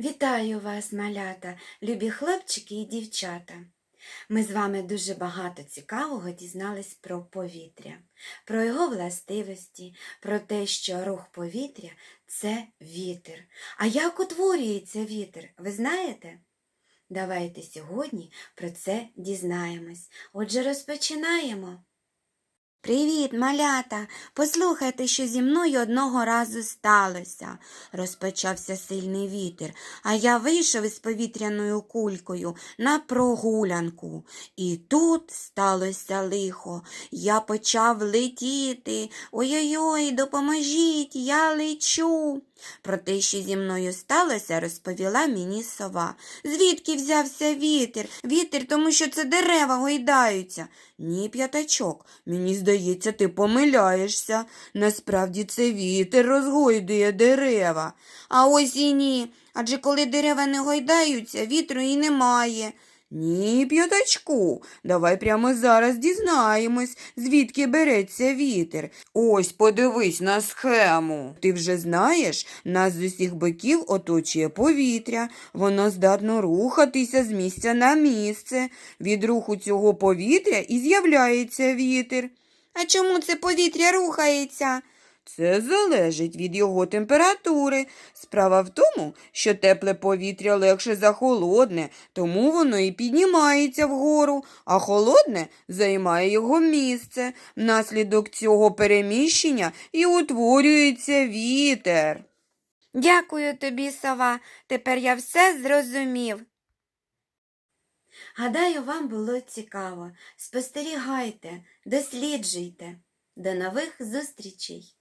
Вітаю вас, малята, любі хлопчики і дівчата. Ми з вами дуже багато цікавого дізнались про повітря, про його властивості, про те, що рух повітря це вітер. А як утворюється вітер, ви знаєте? Давайте сьогодні про це дізнаємось. Отже, розпочинаємо. Привіт, малята! Послухайте, що зі мною одного разу сталося. Розпочався сильний вітер, а я вийшов із повітряною кулькою на прогулянку. І тут сталося лихо. Я почав летіти. Ой-ой-ой, допоможіть, я лечу. Про те, що зі мною сталося, розповіла мені сова. Звідки взявся вітер? Вітер, тому що це дерева гойдаються. Ні, п'ятачок, мені здається, ти помиляєшся. Насправді це вітер розгойдує дерева. А ось і ні. Адже коли дерева не гойдаються, вітру і немає. Ні, п'ятачку, давай прямо зараз дізнаємось, звідки береться вітер. Ось подивись на схему. Ти вже знаєш, нас з усіх боків оточує повітря. Воно здатно рухатися з місця на місце. Від руху цього повітря і з'являється вітер. А чому це повітря рухається? Це залежить від його температури. Справа в тому, що тепле повітря легше за холодне, тому воно і піднімається вгору, а холодне займає його місце. Внаслідок цього переміщення і утворюється вітер. Дякую тобі, сова. Тепер я все зрозумів. Гадаю, вам було цікаво. Спостерігайте, досліджуйте. До нових зустрічей!